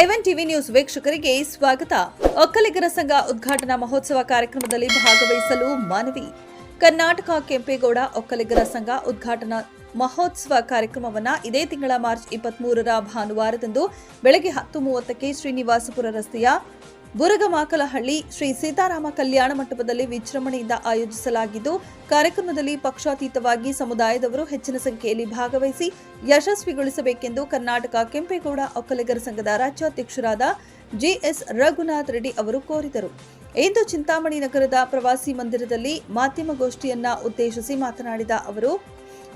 ಎವನ್ TV news ವೀಕ್ಷಕರಿಗೆ ಸ್ವಾಗತ. ಒಕ್ಕಲಿಗರ ಸಂಘ ಉದ್ಘಾಟನಾ ಮಹೋತ್ಸವ ಕಾರ್ಯಕ್ರಮದಲ್ಲಿ ಭಾಗವಹಿಸಲು ಮನವಿ. ಕರ್ನಾಟಕ ಕೆಂಪೇಗೌಡ ಒಕ್ಕಲಿಗರ ಸಂಘ ಉದ್ಘಾಟನಾ ಮಹೋತ್ಸವ ಕಾರ್ಯಕ್ರಮವನ್ನ ಇದೇ ತಿಂಗಳ ಮಾರ್ಚ್ ಇಪ್ಪತ್ಮೂರರ ಭಾನುವಾರದಂದು ಬೆಳಗ್ಗೆ ಹತ್ತು ಮೂವತ್ತಕ್ಕೆ ಶ್ರೀನಿವಾಸಪುರ ರಸ್ತೆಯ ಬುರಗಮಾಕಲಹಳ್ಳಿ ಶ್ರೀ ಸೀತಾರಾಮ ಕಲ್ಯಾಣ ಮಂಟಪದಲ್ಲಿ ವಿಜೃಂಭಣೆಯಿಂದ ಆಯೋಜಿಸಲಾಗಿದ್ದು, ಕಾರ್ಯಕ್ರಮದಲ್ಲಿ ಪಕ್ಷಾತೀತವಾಗಿ ಸಮುದಾಯದವರು ಹೆಚ್ಚಿನ ಸಂಖ್ಯೆಯಲ್ಲಿ ಭಾಗವಹಿಸಿ ಯಶಸ್ವಿಗೊಳಿಸಬೇಕೆಂದು ಕರ್ನಾಟಕ ಕೆಂಪೇಗೌಡ ಒಕ್ಕಲಿಗರ ಸಂಘದ ರಾಜ್ಯಾಧ್ಯಕ್ಷರಾದ ಜಿಎಸ್ ರಘುನಾಥ್ ರೆಡ್ಡಿ ಅವರು ಕೋರಿದರು. ಇಂದು ಚಿಂತಾಮಣಿ ನಗರದ ಪ್ರವಾಸಿ ಮಂದಿರದಲ್ಲಿ ಮಾಧ್ಯಮಗೋಷ್ಠಿಯನ್ನ ಉದ್ದೇಶಿಸಿ ಮಾತನಾಡಿದ ಅವರು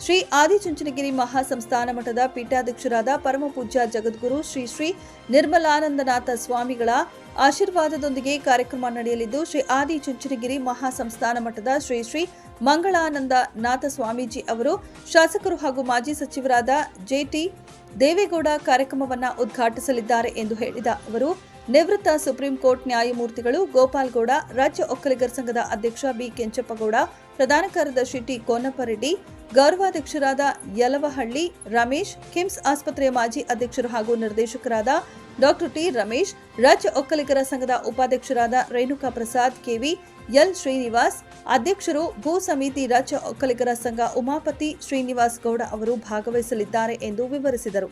ಶ್ರೀ ಆದಿಚುಂಚನಗಿರಿ ಮಹಾಸಂಸ್ಥಾನ ಮಠದ ಪೀಠಾಧ್ಯಕ್ಷರಾದ ಪರಮಪೂಜ್ಯ ಜಗದ್ಗುರು ಶ್ರೀ ಶ್ರೀ ನಿರ್ಮಲಾನಂದನಾಥ ಸ್ವಾಮಿಗಳ ಆಶೀರ್ವಾದದೊಂದಿಗೆ ಕಾರ್ಯಕ್ರಮ ನಡೆಯಲಿದ್ದು, ಶ್ರೀ ಆದಿಚುಂಚನಗಿರಿ ಮಹಾಸಂಸ್ಥಾನ ಮಠದ ಶ್ರೀ ಶ್ರೀ ಮಂಗಳಾನಂದ ನಾಥ ಸ್ವಾಮೀಜಿ ಅವರು, ಶಾಸಕರು ಹಾಗೂ ಮಾಜಿ ಸಚಿವರಾದ ಜೆಟಿ ದೇವೇಗೌಡ ಕಾರ್ಯಕ್ರಮವನ್ನು ಉದ್ಘಾಟಿಸಲಿದ್ದಾರೆ ಎಂದು ಹೇಳಿದ ಅವರು ನಿವೃತ್ತ ಸುಪ್ರೀಂ ಕೋರ್ಟ್ ನ್ಯಾಯಮೂರ್ತಿಗಳು ಗೋಪಾಲ್ ಗೌಡ ರಾಜ್ಯ ಒಕ್ಕಲಿಗರ ಸಂಘದ ಅಧ್ಯಕ್ಷ ಬಿ ಕೆಂಚಪ್ಪಗೌಡ, ಪ್ರಧಾನ ಕಾರ್ಯದರ್ಶಿ ಟಿ ಕೋನಪ್ಪರೆಡ್ಡಿ ಗೌರವಾಧ್ಯಕ್ಷರಾದ ಯಲವಹಳ್ಳಿ ರಮೇಶ್, ಕಿಮ್ಸ್ ಆಸ್ಪತ್ರೆಯ ಮಾಜಿ ಅಧ್ಯಕ್ಷರು ಹಾಗೂ ನಿರ್ದೇಶಕರಾದ ಡಾಕ್ಟರ್ ಟಿ ರಮೇಶ್, ರಾಜ್ಯ ಒಕ್ಕಲಿಗರ ಸಂಘದ ಉಪಾಧ್ಯಕ್ಷರಾದ ರೇಣುಕಾ ಪ್ರಸಾದ್ ಕೆವಿ ಎಲ್ ಶ್ರೀನಿವಾಸ್, ಅಧ್ಯಕ್ಷರು ಭೂ ಸಮಿತಿ ರಾಜ್ಯ ಒಕ್ಕಲಿಗರ ಸಂಘ ಉಮಾಪತಿ ಶ್ರೀನಿವಾಸ್ ಗೌಡ ಅವರು ಭಾಗವಹಿಸಲಿದ್ದಾರೆ ಎಂದು ವಿವರಿಸಿದರು.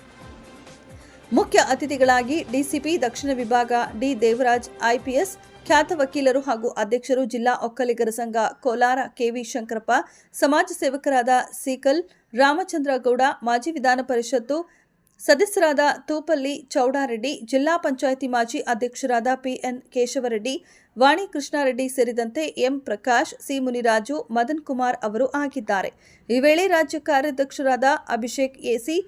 ಮುಖ್ಯ ಅತಿಥಿಗಳಾಗಿ ಡಿಸಿಪಿ, ದಕ್ಷಿಣ ವಿಭಾಗ ಡಿ. ದೇವರಾಜ್ ಐಪಿಎಸ್ ಖ್ಯಾತ ವಕೀಲರು ಹಾಗೂ ಅಧ್ಯಕ್ಷರು ಜಿಲ್ಲಾ ಒಕ್ಕಲಿಗರ ಸಂಘ ಕೋಲಾರ ಕೆವಿ ಶಂಕರಪ್ಪ, ಸಮಾಜ ಸೇವಕರಾದ ಸೀಕಲ್, ರಾಮಚಂದ್ರ ಗೌಡ, ಮಾಜಿ ವಿಧಾನ ಪರಿಷತ್ತು ಸದಸ್ಯರಾದ ತೂಪಲ್ಲಿ ಚೌಡಾರೆಡ್ಡಿ, ಜಿಲ್ಲಾ ಪಂಚಾಯಿತಿ ಮಾಜಿ ಅಧ್ಯಕ್ಷರಾದ ಪಿಎನ್ ಕೇಶವರೆಡ್ಡಿ, ವಾಣಿ ಕೃಷ್ಣಾರೆಡ್ಡಿ ಸೇರಿದಂತೆ ಎಂ. ಪ್ರಕಾಶ್, ಸಿ. ಮುನಿರಾಜು, ಮದನ್ ಕುಮಾರ್ ಅವರು ಆಗಿದ್ದಾರೆ. ಈ ವೇಳೆ ರಾಜ್ಯ ಕಾರ್ಯಾಧ್ಯಕ್ಷರಾದ ಅಭಿಷೇಕ್ ಎಸಿ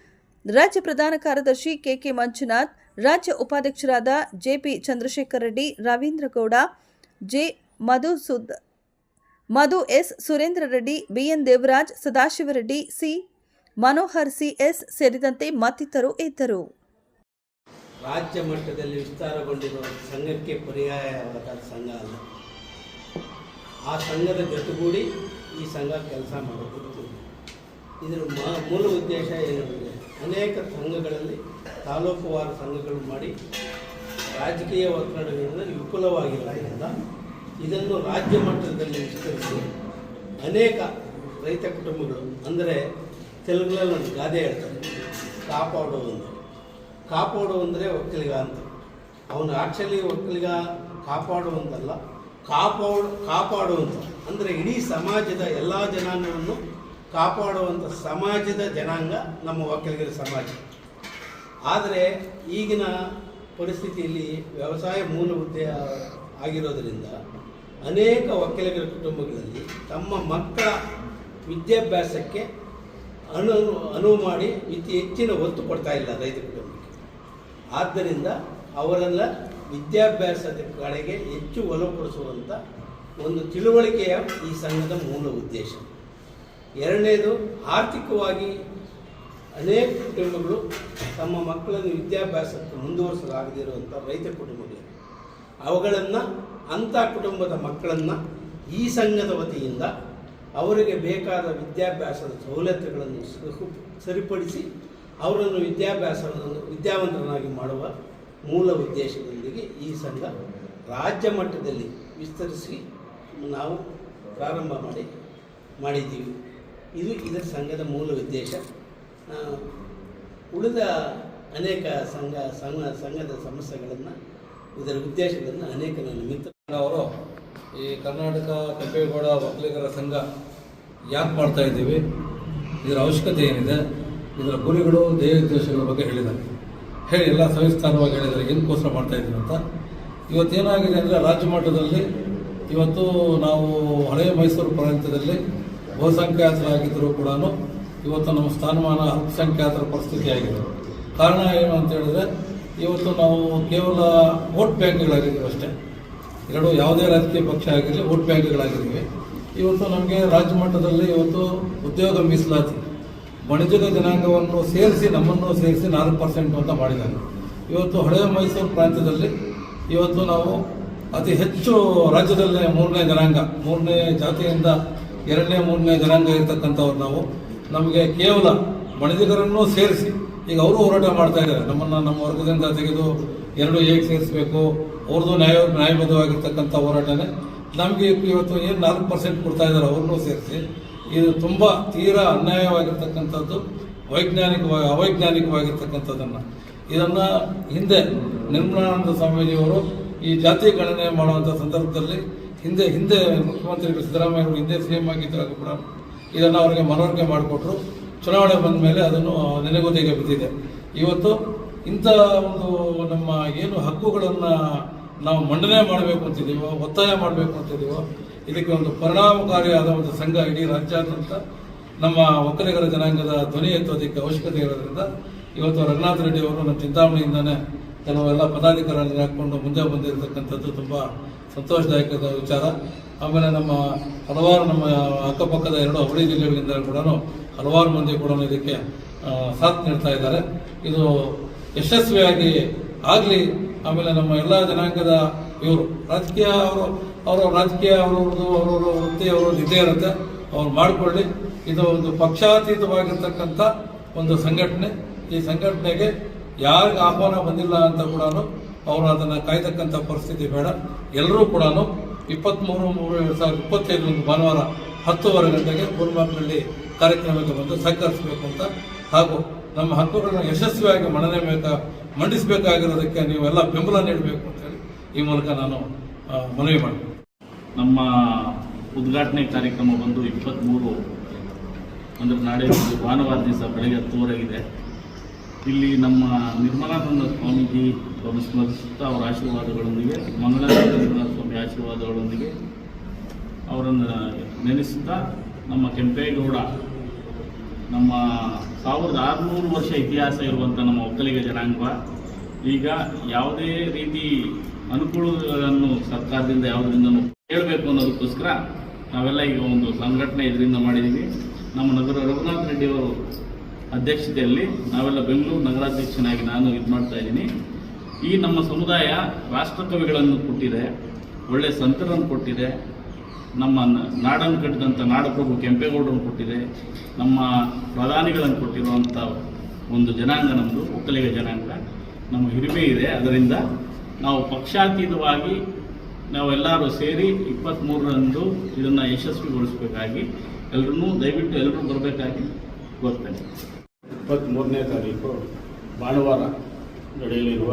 ರಾಜ್ಯ ಪ್ರಧಾನ ಕಾರ್ಯದರ್ಶಿ ಕೆಕೆ ಮಂಜುನಾಥ್, ರಾಜ್ಯ ಉಪಾಧ್ಯಕ್ಷರಾದ JP Chandrashekar Reddy, Ravindra Gowda, J Madhusud Madhu S Surendra Reddy, BN Devaraj, Sadashiva Reddy, C Manohar, C S ಸೇರಿದಂತೆ ಮತ್ತಿತರರು ಇದ್ದರು. ರಾಜ್ಯ ಮಟ್ಟದಲ್ಲಿ ವಿಸ್ತಾರಗೊಂಡಿರುವ ಸಂಘಕ್ಕೆ ಪರ್ಯಾಯವಾದ ಸಂಘ ಅಲ್ಲ. ಆ ಸಂಘದ ಜೊತೆಗೂಡಿ ಈ ಸಂಘ ಕೆಲಸ ಮಾಡಬಹುದು ಇದರ ಮೂಲ ಉದ್ದೇಶ ಏನಂದರೆ ಅನೇಕ ಸಂಘಗಳಲ್ಲಿ ತಾಲೂಕುವಾರು ಸಂಘಗಳು ಮಾಡಿ ರಾಜಕೀಯ ಒತ್ತಡಗಳಿಂದ ವಿಪುಲವಾಗಿರೋದ್ರಿಂದ ಇದನ್ನು ರಾಜ್ಯ ಮಟ್ಟದಲ್ಲಿ ವಿಸ್ತರಿಸಿ ಅನೇಕ ರೈತ ಕುಟುಂಬಗಳು, ಅಂದರೆ ತೆಲುಗುಗಳಲ್ಲಿ ಒಂದು ಗಾದೆ ಹೇಳ್ತಾರೆ, ಕಾಪಾಡು ಕಾಪಾಡು ಅಂದರೆ ಒಕ್ಕಲಿಗ ಅಂತ. ಅವನು ಆ್ಯಕ್ಚುಲಿ ಒಕ್ಕಲಿಗ ಕಾಪಾಡುವಂತಲ್ಲ ಕಾಪಾಡು ಕಾಪಾಡುವಂಥ ಅಂದರೆ ಇಡೀ ಸಮಾಜದ ಎಲ್ಲ ಜನಾಂಗವನ್ನು ಕಾಪಾಡುವಂಥ ಸಮಾಜದ ಜನಾಂಗ ನಮ್ಮ ಒಕ್ಕಲಿಗರ ಸಮಾಜ. ಆದರೆ ಈಗಿನ ಪರಿಸ್ಥಿತಿಯಲ್ಲಿ ವ್ಯವಸಾಯ ಮೂಲ ಹುದ್ದೆ ಆಗಿರೋದರಿಂದ ಅನೇಕ ಒಕ್ಕಲಿಗರ ಕುಟುಂಬಗಳಲ್ಲಿ ತಮ್ಮ ಮಕ್ಕಳ ವಿದ್ಯಾಭ್ಯಾಸಕ್ಕೆ ಅನು, ಅನುವು ಮಾಡಿ ಇತಿ ಹೆಚ್ಚಿನ ಒತ್ತು ಕೊಡ್ತಾ ಇಲ್ಲ ರೈತ ಕುಟುಂಬಕ್ಕೆ. ಆದ್ದರಿಂದ ಅವರೆಲ್ಲ ವಿದ್ಯಾಭ್ಯಾಸದ ಕಡೆಗೆ ಹೆಚ್ಚು ಒಲವು ಕೊಡಿಸುವಂಥ ಒಂದು ತಿಳುವಳಿಕೆಯ ಈ ಸಂಘದ ಮೂಲ ಉದ್ದೇಶ. ಎರಡನೇದು ಆರ್ಥಿಕವಾಗಿ ಅನೇಕ ಕುಟುಂಬಗಳು ತಮ್ಮ ಮಕ್ಕಳನ್ನು ವಿದ್ಯಾಭ್ಯಾಸಕ್ಕೆ ಮುಂದುವರಿಸಲಾಗದಿರುವಂಥ ರೈತ ಕುಟುಂಬಗಳು. ಅವುಗಳನ್ನು ಅಂಥ ಕುಟುಂಬದ ಮಕ್ಕಳನ್ನು ಈ ಸಂಘದ ವತಿಯಿಂದ ಅವರಿಗೆ ಬೇಕಾದ ವಿದ್ಯಾಭ್ಯಾಸದ ಸವಲತ್ತುಗಳನ್ನು ಸರಿಪಡಿಸಿ ಅವರನ್ನು ವಿದ್ಯಾಭ್ಯಾಸವನ್ನು ವಿದ್ಯಾವಂತರನ್ನಾಗಿ ಮಾಡುವ ಮೂಲ ಉದ್ದೇಶದೊಂದಿಗೆ ಈ ಸಂಘ ರಾಜ್ಯ ಮಟ್ಟದಲ್ಲಿ ವಿಸ್ತರಿಸಿ ನಾವು ಪ್ರಾರಂಭ ಮಾಡಿ ಮಾಡಿದ್ದೀವಿ. ಇದು ಇದರ ಸಂಘದ ಮೂಲ ಉದ್ದೇಶ. ಉಳಿದ ಅನೇಕ ಸಂಘ ಸಂಘ, ಸಂಘದ ಸಮಸ್ಯೆಗಳನ್ನು, ಇದರ ಉದ್ದೇಶಗಳನ್ನು ಅನೇಕ ನನ್ನ ಮಿತ್ರರು ಈ ಕರ್ನಾಟಕ ಕೆಂಪೇಗೌಡ ಒಕ್ಕಲಿಗರ ಸಂಘ ಯಾಕೆ ಮಾಡ್ತಾ ಇದ್ದೀವಿ? ಇದರ ಅವಶ್ಯಕತೆ ಏನಿದೆ? ಇದರ ಗುರಿಗಳು, ಧ್ಯೇಯೋದ್ದೇಶಗಳ ಬಗ್ಗೆ ಹೇಳಿದ್ದಾರೆ. ಹೇಳಿ, ಎಲ್ಲ ಸವಿಸ್ತಾರವಾಗಿ ಹೇಳಿದ್ದಾರೆ. ಏನಕ್ಕೋಸ್ಕರ ಮಾಡ್ತಾ ಇದ್ದೀವಿ ಅಂತ. ಇವತ್ತೇನಾಗಿದೆ ಅಂದರೆ ರಾಜ್ಯ ಮಟ್ಟದಲ್ಲಿ ಇವತ್ತು ನಾವು ಹಳೆಯ ಮೈಸೂರು ಪ್ರಾಂತ್ಯದಲ್ಲಿ ಬಹುಸಂಖ್ಯಾತರಾಗಿದ್ದರೂ ಕೂಡ ಇವತ್ತು ನಮ್ಮ ಸ್ಥಾನಮಾನ ಅಲ್ಪಸಂಖ್ಯಾತರ ಪರಿಸ್ಥಿತಿ ಆಗಿದೆ ಕಾರಣ ಏನು ಅಂತ ಹೇಳಿದ್ರೆ, ಇವತ್ತು ನಾವು ಕೇವಲ ವೋಟ್ ಬ್ಯಾಂಕ್ಗಳಾಗಿದ್ದೀವಿ ಅಷ್ಟೇ. ಎರಡು ಯಾವುದೇ ರಾಜಕೀಯ ಪಕ್ಷ ಆಗಿರಲಿ, ವೋಟ್ ಬ್ಯಾಂಕ್ಗಳಾಗಿದ್ದೀವಿ. ಇವತ್ತು ನಮಗೆ ರಾಜ್ಯ ಮಟ್ಟದಲ್ಲಿ ಇವತ್ತು ಉದ್ಯೋಗ ಮೀಸಲಾತಿ, ವಾಣಿಜ್ಯದ ಜನಾಂಗವನ್ನು ಸೇರಿಸಿ, ನಮ್ಮನ್ನು ಸೇರಿಸಿ ನಾಲ್ಕು ಪರ್ಸೆಂಟ್ ಅಂತ ಮಾಡಿದ್ದಾರೆ. ಇವತ್ತು ಹಳೆಯ ಮೈಸೂರು ಪ್ರಾಂತ್ಯದಲ್ಲಿ ಇವತ್ತು ನಾವು ಅತಿ ಹೆಚ್ಚು ರಾಜ್ಯದಲ್ಲೇ ಮೂರನೇ ಜನಾಂಗ ಮೂರನೇ ಜಾತಿಯಿಂದ ಎರಡನೇ, ಮೂರನೇ ಜನಾಂಗ ಇರ್ತಕ್ಕಂಥವ್ರು ನಾವು. ನಮಗೆ ಕೇವಲ ವಣಿಜಗರನ್ನು ಸೇರಿಸಿ, ಈಗ ಅವರು ಹೋರಾಟ ಮಾಡ್ತಾ ಇದ್ದಾರೆ. ನಮ್ಮನ್ನು ನಮ್ಮ ವರ್ಗದಿಂದ ತೆಗೆದು ಎರಡು ಹೇಗೆ ಸೇರಿಸಬೇಕು. ಅವ್ರದ್ದು ನ್ಯಾಯ, ನ್ಯಾಯಬದ್ಧವಾಗಿರ್ತಕ್ಕಂಥ ಹೋರಾಟನೇ. ನಮಗೆ ಇವತ್ತು ಏನು ನಾಲ್ಕು ಪರ್ಸೆಂಟ್ ಕೊಡ್ತಾ ಇದ್ದಾರೆ ಅವ್ರನ್ನೂ ಸೇರಿಸಿ. ಇದು ತುಂಬ ತೀರಾ ಅನ್ಯಾಯವಾಗಿರ್ತಕ್ಕಂಥದ್ದು, ವೈಜ್ಞಾನಿಕವಾಗಿ, ಅವೈಜ್ಞಾನಿಕವಾಗಿರ್ತಕ್ಕಂಥದ್ದನ್ನು. ಇದನ್ನು ಹಿಂದೆ ನಿರ್ಮಲಾನಂದ ಸ್ವಾಮೀಜಿಯವರು ಈ ಜಾತಿ ಗಣನೆ ಮಾಡುವಂಥ ಸಂದರ್ಭದಲ್ಲಿ ಹಿಂದೆ ಹಿಂದೆ ಮುಖ್ಯಮಂತ್ರಿಗಳು ಸಿದ್ದರಾಮಯ್ಯ ಹಿಂದೆ ಸಿ ಎಂ ಆಗಿದ್ದಾಗ ಕೂಡ ಇದನ್ನು ಅವರಿಗೆ ಮನವರಿಕೆ ಮಾಡಿಕೊಟ್ರು. ಚುನಾವಣೆ ಬಂದ ಮೇಲೆ ಅದನ್ನು ನೆನೆಗುದಿಗೆ ಬಿದ್ದಿದೆ. ಇವತ್ತು ಇಂಥ ಒಂದು ನಮ್ಮ ಏನು ಹಕ್ಕುಗಳನ್ನು ನಾವು ಮಂಡನೆ ಮಾಡಬೇಕು ಅಂತಿದ್ದೀವೋ ಒತ್ತಾಯ ಮಾಡಬೇಕು ಅಂತಿದ್ದೀವೋ ಇದಕ್ಕೆ ಒಂದು ಪರಿಣಾಮಕಾರಿಯಾದ ಒಂದು ಸಂಘ ಇಡೀ ರಾಜ್ಯಾದ್ಯಂತ ನಮ್ಮ ಒಕ್ಕಲಿಗರ ಜನಾಂಗದ ಧ್ವನಿ ಎತ್ತೋದಕ್ಕೆ ಅವಶ್ಯಕತೆ ಇರೋದ್ರಿಂದ ಇವತ್ತು ರಘುನಾಥ್ ರೆಡ್ಡಿ ಅವರು ನಮ್ಮ ಚಿಂತಾಮಣಿಯಿಂದನೇ ಕೆಲವೆಲ್ಲ ಪದಾಧಿಕಾರಿಗಳನ್ನು ಹಾಕ್ಕೊಂಡು ಮುಂದೆ ಬಂದಿರತಕ್ಕಂಥದ್ದು ತುಂಬ ಸಂತೋಷದಾಯಕದ ವಿಚಾರ. ಆಮೇಲೆ ನಮ್ಮ ಹಲವಾರು ನಮ್ಮ ಅಕ್ಕಪಕ್ಕದ ಎರಡು ಅವಳಿ ಜಿಲ್ಲೆಗಳಿಂದ ಕೂಡ ಹಲವಾರು ಮಂದಿ ಕೂಡ ಇದಕ್ಕೆ ಸಾಥ್ ನೀಡ್ತಾ ಇದ್ದಾರೆ. ಇದು ಯಶಸ್ವಿಯಾಗಿ ಆಗಲಿ. ಆಮೇಲೆ ನಮ್ಮ ಎಲ್ಲ ಜನಾಂಗದ ಇವರು, ರಾಜಕೀಯ ಅವರು, ಅವರ ರಾಜಕೀಯ, ಅವರವ್ರದ್ದು, ಅವರವ್ರ ವೃತ್ತಿ, ಅವರವ್ರದ್ದು ಇದ್ದೇ ಇರುತ್ತೆ. ಅವ್ರು ಮಾಡಿಕೊಳ್ಳಿ. ಇದು ಒಂದು ಪಕ್ಷಾತೀತವಾಗಿರ್ತಕ್ಕಂಥ ಒಂದು ಸಂಘಟನೆ. ಈ ಸಂಘಟನೆಗೆ ಯಾರಿಗೆ ಆಹ್ವಾನ ಬಂದಿಲ್ಲ ಅಂತ ಕೂಡ ಅವರು ಅದನ್ನು ಕಾಯ್ತಕ್ಕಂಥ ಪರಿಸ್ಥಿತಿ ಬೇಡ. ಎಲ್ಲರೂ ಕೂಡ ಇಪ್ಪತ್ತ್ಮೂರು ಮೂರು, ಎರಡು ಸಾವಿರದ ಇಪ್ಪತ್ತೈದರಂದು ಭಾನುವಾರ ಹತ್ತುವರೆ ಗಂಟೆಗೆ ಗುಲ್ಮಾರ್ಗ್ನಲ್ಲಿ ಕಾರ್ಯಕ್ರಮಕ್ಕೆ ಬಂದು ಸಹಕರಿಸಬೇಕು ಅಂತ. ಹಾಗೂ ನಮ್ಮ ಹಕ್ಕುಗಳನ್ನು ಯಶಸ್ವಿಯಾಗಿ ಮನನೆ ಬೇಕಾ ಮಂಡಿಸಬೇಕಾಗಿರೋದಕ್ಕೆ ನೀವೆಲ್ಲ ಬೆಂಬಲ ನೀಡಬೇಕು ಅಂತೇಳಿ ಈ ಮೂಲಕ ನಾನು ಮನವಿ ಮಾಡ್ತೀನಿ. ನಮ್ಮ ಉದ್ಘಾಟನೆ ಕಾರ್ಯಕ್ರಮ ಬಂದು ಇಪ್ಪತ್ತ್ಮೂರು ಅಂದರೆ ನಾಳೆ ಭಾನುವಾರ ದಿವಸ ಬೆಳಗ್ಗೆ ಹತ್ತುವರೆಗಿದೆ. ಇಲ್ಲಿ ನಮ್ಮ ನಿರ್ಮಲಾನಂದ ಸ್ವಾಮೀಜಿ ಅವರು ಸ್ಮರಿಸುತ್ತಾ ಅವರ ಆಶೀರ್ವಾದಗಳೊಂದಿಗೆ ಮಂಗಳಾನಂದ ಸ್ವಾಮಿ ಆಶೀರ್ವಾದಗಳೊಂದಿಗೆ ಅವರನ್ನು ನೆನೆಸುತ್ತಾ ನಮ್ಮ ಕೆಂಪೇಗೌಡ, ನಮ್ಮ ಸಾವಿರದ ಆರುನೂರು ವರ್ಷ ಇತಿಹಾಸ ಇರುವಂಥ ನಮ್ಮ ಒಕ್ಕಲಿಗ ಜನಾಂಗ, ಈಗ ಯಾವುದೇ ರೀತಿ ಅನುಕೂಲಗಳನ್ನು ಸರ್ಕಾರದಿಂದ ಯಾವುದರಿಂದ ಹೇಳಬೇಕು ಅನ್ನೋದಕ್ಕೋಸ್ಕರ ನಾವೆಲ್ಲ ಈಗ ಒಂದು ಸಂಘಟನೆ ಇದರಿಂದ ಮಾಡಿದ್ದೀವಿ. ನಮ್ಮ ನಗರ ರಘುನಾಥ್ ರೆಡ್ಡಿ ಅವರು ಅಧ್ಯಕ್ಷತೆಯಲ್ಲಿ ನಾವೆಲ್ಲ ಬೆಂಗಳೂರು ನಗರಾಧ್ಯಕ್ಷನಾಗಿ ನಾನು ಇದು ಮಾಡ್ತಾ ಇದ್ದೀನಿ. ಈ ನಮ್ಮ ಸಮುದಾಯ ರಾಷ್ಟ್ರಕವಿಗಳನ್ನು ಕೊಟ್ಟಿದೆ, ಒಳ್ಳೆ ಸಂತರನ್ನು ಕೊಟ್ಟಿದೆ, ನಮ್ಮ ನಾಡನ್ನು ಕಟ್ಟಿದಂಥ ನಾಡಪ್ರಭು ಕೆಂಪೇಗೌಡರನ್ನು ಕೊಟ್ಟಿದೆ, ನಮ್ಮ ಪ್ರಧಾನಿಗಳನ್ನು ಕೊಟ್ಟಿರುವಂಥ ಒಂದು ಜನಾಂಗ ನಮ್ಮದು ಒಕ್ಕಲಿಗ ಜನಾಂಗ. ನಮ್ಮ ಹಿರಿಮೆ ಇದೆ. ಅದರಿಂದ ನಾವು ಪಕ್ಷಾತೀತವಾಗಿ ನಾವೆಲ್ಲರೂ ಸೇರಿ ಇಪ್ಪತ್ತ್ಮೂರರಂದು ಇದನ್ನು ಯಶಸ್ವಿಗೊಳಿಸಬೇಕಾಗಿ ಎಲ್ಲರೂ ದಯವಿಟ್ಟು ಎಲ್ಲರೂ ಬರಬೇಕಾಗಿ ಕೋರ್ತೇನೆ. ಇಪ್ಪತ್ತ್ಮೂರನೇ ತಾರೀಕು ಭಾನುವಾರ ನಡೆಯಲಿರುವ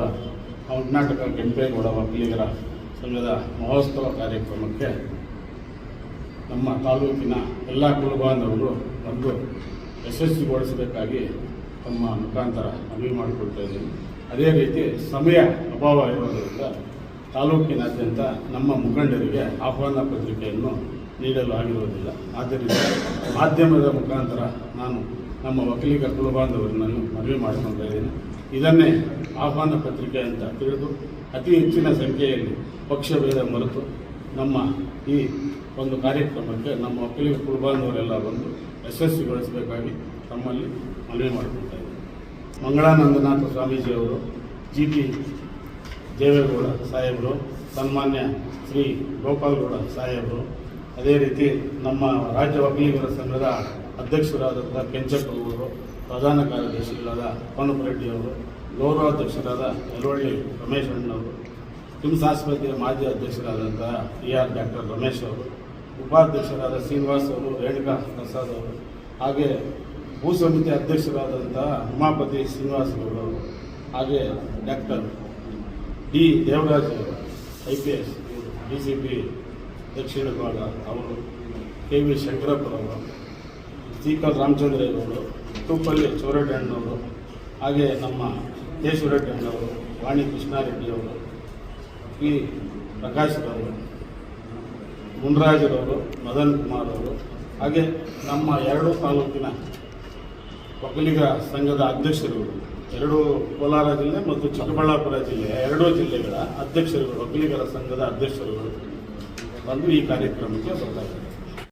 ಕರ್ನಾಟಕ ಕೆಂಪೇಗೌಡ ಒಕ್ಕಲಿಗರ ಸಂಘದ ಮಹೋತ್ಸವ ಕಾರ್ಯಕ್ರಮಕ್ಕೆ ನಮ್ಮ ತಾಲೂಕಿನ ಎಲ್ಲ ಕುಲಬಾಂಧವರು ಬಂದು ಯಶಸ್ವಿಗೊಳಿಸಬೇಕಾಗಿ ತಮ್ಮ ಮುಖಾಂತರ ಮನವಿ ಮಾಡಿಕೊಳ್ತಾ ಇದ್ದೀನಿ. ಅದೇ ರೀತಿ ಸಮಯ ಅಭಾವ ಇರೋದರಿಂದ ತಾಲೂಕಿನಾದ್ಯಂತ ನಮ್ಮ ಮುಖಂಡರಿಗೆ ಆಹ್ವಾನ ಪತ್ರಿಕೆಯನ್ನು ನೀಡಲು ಆಗಿರುವುದಿಲ್ಲ. ಆದ್ದರಿಂದ ಮಾಧ್ಯಮದ ಮುಖಾಂತರ ನಾನು ನಮ್ಮ ವಕೀಲಿಗ ಕುಲ ಬಾಂಧವರನ್ನು ಮನವಿ ಮಾಡಿಕೊಳ್ತಾ ಇದ್ದೇನೆ. ಇದನ್ನೇ ಆಹ್ವಾನ ಪತ್ರಿಕೆ ಅಂತ ತಿಳಿದು ಅತಿ ಹೆಚ್ಚಿನ ಸಂಖ್ಯೆಯಲ್ಲಿ ಪಕ್ಷಭೇದ ಮರೆತು ನಮ್ಮ ಈ ಒಂದು ಕಾರ್ಯಕ್ರಮಕ್ಕೆ ನಮ್ಮ ಒಕ್ಕಲಿಗ ಕುಲಬಾಂಧವರೆಲ್ಲ ಬಂದು ಯಶಸ್ವಿಗೊಳಿಸಬೇಕಾಗಿ ತಮ್ಮಲ್ಲಿ ಮನವಿ ಮಾಡಿಕೊಳ್ತಾ ಮಂಗಳಾನಂದನಾಥ ಸ್ವಾಮೀಜಿಯವರು ಜಿ ಪಿ ದೇವೇಗೌಡ ಸಾಹೇಬರು, ಸನ್ಮಾನ್ಯ ಶ್ರೀ ಗೋಪಾಲಗೌಡ ಸಾಹೇಬರು ಅದೇ ರೀತಿ ನಮ್ಮ ರಾಜ್ಯ ವಕೀಲರ ಸಂಘದ ಅಧ್ಯಕ್ಷರಾದಂಥ ಕೆಂಚಪ್ಪನವರು ಪ್ರಧಾನ ಕಾರ್ಯದರ್ಶಿಗಳಾದ ಕಣಬ ರೆಡ್ಡಿ ಅವರು, ಗೌರವಾಧ್ಯಕ್ಷರಾದ ಯಲವಳ್ಳಿ ರಮೇಶ್ ಅಣ್ಣವರು, ಕಿಮ್ಸ್ ಆಸ್ಪತ್ರೆಯ ಮಾಜಿ ಅಧ್ಯಕ್ಷರಾದಂಥ ಟಿ ಆರ್ ಡಾಕ್ಟರ್ ರಮೇಶ್ ಅವರು, ಉಪಾಧ್ಯಕ್ಷರಾದ ಶ್ರೀನಿವಾಸ್ ಅವರು, ರೇಣುಕಾ ಪ್ರಸಾದ್ ಅವರು, ಹಾಗೆ ಭೂ ಸಮಿತಿ ಅಧ್ಯಕ್ಷರಾದಂಥ ಉಮಾಪತಿ ಶ್ರೀನಿವಾಸ್ ಅವರು, ಹಾಗೆ doctor D. Devaraj I P S, D C P ದಕ್ಷಿಣ ಭಾಗ ಅವರು ಕೆ ವಿ ಶಂಕರಪ್ಪರವರು ಸೀಕಲ್ ರಾಮಚಂದ್ರೇಗೌಡರು ತುಪ್ಪಲ್ಲಿ ಚೌರಡ್ಡಣ್ಣವರು ಹಾಗೆ ನಮ್ಮ ಕೇಶವರೆಡ್ಡಣ್ಣವರು ವಾಣಿ ಕೃಷ್ಣಾರೆಡ್ಡಿಯವರು ಪಿ ಪ್ರಕಾಶ್ರವರು, ಮುನ್ರಾಜರವರು, ಮದನ್ ಕುಮಾರ್ ಅವರು ಹಾಗೆ ನಮ್ಮ ಎರಡು ತಾಲೂಕಿನ ಒಕ್ಕಲಿಗ ಸಂಘದ ಅಧ್ಯಕ್ಷರುಗಳು ಎರಡು ಕೋಲಾರ ಜಿಲ್ಲೆ ಮತ್ತು ಚಿಕ್ಕಬಳ್ಳಾಪುರ ಜಿಲ್ಲೆ, ಎರಡೂ ಜಿಲ್ಲೆಗಳ ಅಧ್ಯಕ್ಷರುಗಳು ಒಕ್ಕಲಿಗರ ಸಂಘದ ಅಧ್ಯಕ್ಷರುಗಳು. ಬಂದು ಈ ಕಾರ್ಯಕ್ರಮಕ್ಕೆ ಬರ್ತಾರೆ.